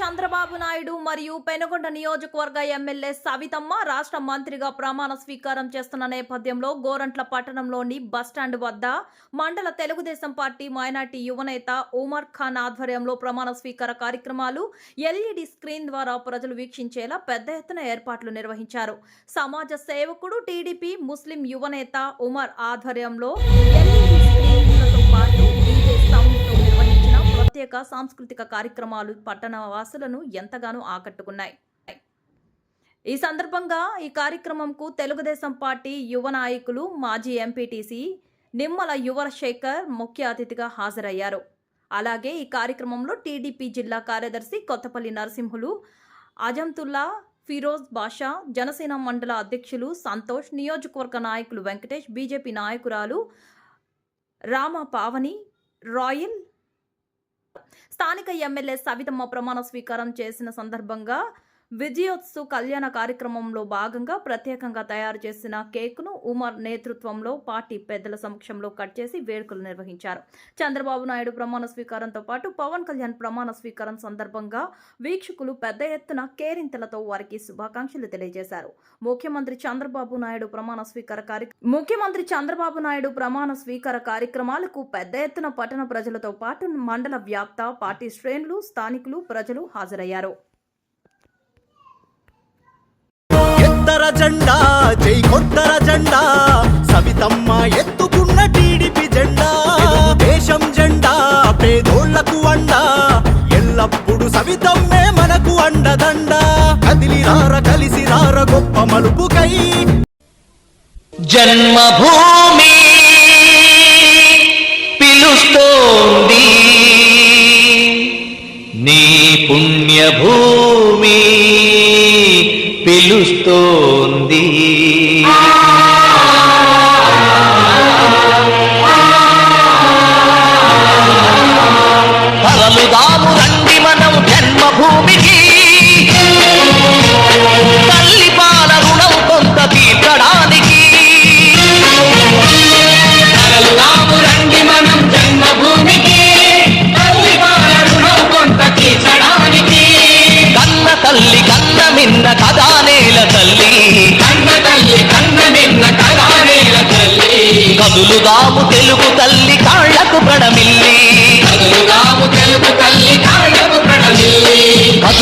చంద్రబాబు నాయుడు మరియు పెనుగొండ నియోజకవర్గ ఎమ్మెల్యే సవితమ్మ రాష్ట్ర మంత్రిగా ప్రమాణ స్వీకారం చేస్తున్న నేపథ్యంలో గోరంట్ల పట్టణంలోని బస్టాండ్ వద్ద మండల తెలుగుదేశం పార్టీ మైనార్టీ యువనేత ఉమర్ ఖాన్ ఆధ్వర్యంలో ప్రమాణ స్వీకార కార్యక్రమాలు ఎల్ఈడి స్క్రీన్ ద్వారా ప్రజలు వీక్షించేలా పెద్ద ఎత్తున ఏర్పాట్లు నిర్వహించారు. సమాజ సేవకుడు టీడీపీ ముస్లిం యువనేత ఉమర్ ఆధ్వర్యంలో ఎల్ఈడి ప్రత్యేక సాంస్కృతిక కార్యక్రమాలు పట్టణ వాసులను ఎంతగానో ఆకట్టుకున్నాయి. ఈ సందర్భంగా ఈ కార్యక్రమంకు తెలుగుదేశం పార్టీ యువ నాయకులు మాజీ ఎంపీటీసీ నిమ్మల యువశేఖర్ ముఖ్య అతిథిగా హాజరయ్యారు. అలాగే ఈ కార్యక్రమంలో టీడీపీ జిల్లా కార్యదర్శి కొత్తపల్లి నరసింహులు అజంతుల్లా ఫిరోజ్ బాషా జనసేన మండల అధ్యక్షులు సంతోష్ నియోజకవర్గ నాయకులు వెంకటేష్ బీజేపీ నాయకురాలు రామ పావని రాయల్ స్థానిక ఎమ్మెల్యే సవితమ్మ ప్రమాణ స్వీకారం చేసిన సందర్భంగా విజయోత్సవ్ కళ్యాణ కార్యక్రమంలో భాగంగా ప్రత్యేకంగా తయారు చేసిన కేకును ఉమర్ నేతృత్వంలో పార్టీ పెద్దల సమక్షంలో కట్ చేసి వేడుకలు నిర్వహించారు. చంద్రబాబు నాయుడు ప్రమాణ స్వీకారంతో పాటు పవన్ కళ్యాణ్ ప్రమాణ స్వీకారం సందర్భంగా వీక్షకులు పెద్ద ఎత్తున కేరింతలతో వారికి శుభాకాంక్షలు తెలియజేశారు. ముఖ్యమంత్రి చంద్రబాబు నాయుడు ప్రమాణ స్వీకార కార్యక్రమం ముఖ్యమంత్రి చంద్రబాబు నాయుడు ప్రమాణ స్వీకార కార్యక్రమాలకు పెద్ద ఎత్తున పట్టణ ప్రజలతో పాటు మండల వ్యాప్త పార్టీ శ్రేణులు స్థానికులు ప్రజలు హాజరయ్యారు. జెండా జై కొట్టర జెండా. సవితమ్మ ఎత్తుకున్న టీడీపీ జెండా. దేశం జెండా పేదోళ్ళకు అండ. ఎల్లప్పుడు సవితమ్మే మనకు అండదండ. కదిలి రార కలిసి రార గొప్ప మలుపుకై. జన్మభూమి పిలుస్తోంది. పిలుస్తోంది.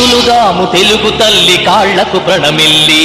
కదులుదాము తెలుగు తల్లి కాళ్ళకు ప్రణమిల్లి.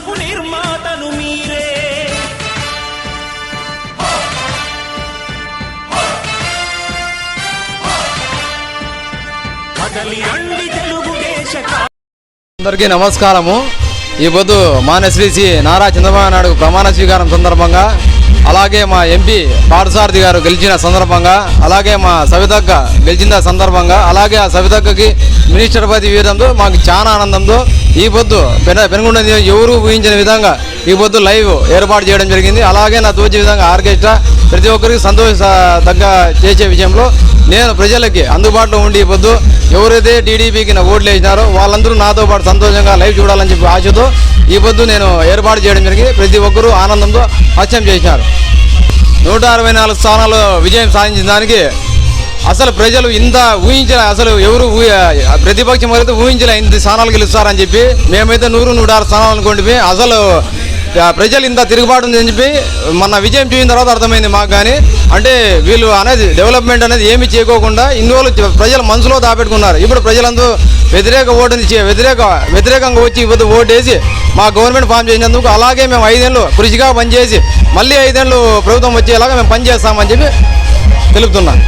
అందరికీ నమస్కారము. ఈ పొద్దు మాన్య శ్రీ నారా చంద్రబాబు నాయుడు ప్రమాణ స్వీకారం సందర్భంగా అలాగే మా ఎంపీ పార్థసారథి గారు గెలిచిన సందర్భంగా అలాగే మా సవితక్క గెలిచిన సందర్భంగా అలాగే ఆ సవితక్కకి మినిస్టర్ పది వీరంతో మాకు చాలా ఆనందంతో ఈ పొద్దు పెన పెనుగొండ ఎవరు ఊహించిన విధంగా ఈ పొద్దు లైవ్ ఏర్పాటు చేయడం జరిగింది. అలాగే నా తోచే విధంగా ఆర్కెస్ట్రా ప్రతి ఒక్కరికి సంతోష తగ్గ చేసే విషయంలో నేను ప్రజలకి అందుబాటులో ఉండి పొద్దు ఎవరైతే టీడీపీకి నా ఓట్లు వేసినారో వాళ్ళందరూ నాతో పాటు సంతోషంగా లైవ్ చూడాలని చెప్పి ఆశతో ఈ పొద్దు నేను ఏర్పాటు చేయడం జరిగింది. ప్రతి ఒక్కరూ ఆనందంతో హత్యం చేసినారు. నూట అరవై నాలుగు స్థానాలు విజయం సాధించిన దానికి అసలు ప్రజలు ఇంత ఊహించలే అసలు ఎవరు ఊహ- ప్రతిపక్షం అయితే ఊహించలే ఇంత స్థానాలు గెలుస్తారని చెప్పి మేమైతే నూరు నూట ఆరు స్థానాలు అనుకుంటే అసలు ప్రజలు ఇంత తిరుగుబాటు ఉందని చెప్పి మన విజయం చూసిన తర్వాత అర్థమైంది మాకు కానీ. అంటే వీళ్ళు అనేది డెవలప్మెంట్ అనేది ఏమి చేయకోకుండా ఇందువల్ల ప్రజలు ప్రజల మనసులో దాపెట్టుకున్నారు. ఇప్పుడు ప్రజలందరూ వ్యతిరేక ఓటుని వ్యతిరేక వ్యతిరేకంగా వచ్చి ఇవ్వదు ఓటు వేసి మా గవర్నమెంట్ ఫామ్ చేసినందుకు అలాగే మేము ఐదేళ్ళు కృషిగా పనిచేసి మళ్ళీ ఐదేళ్ళు ప్రభుత్వం వచ్చేలాగా మేము పనిచేస్తామని చెప్పి తెలుపుతున్నాను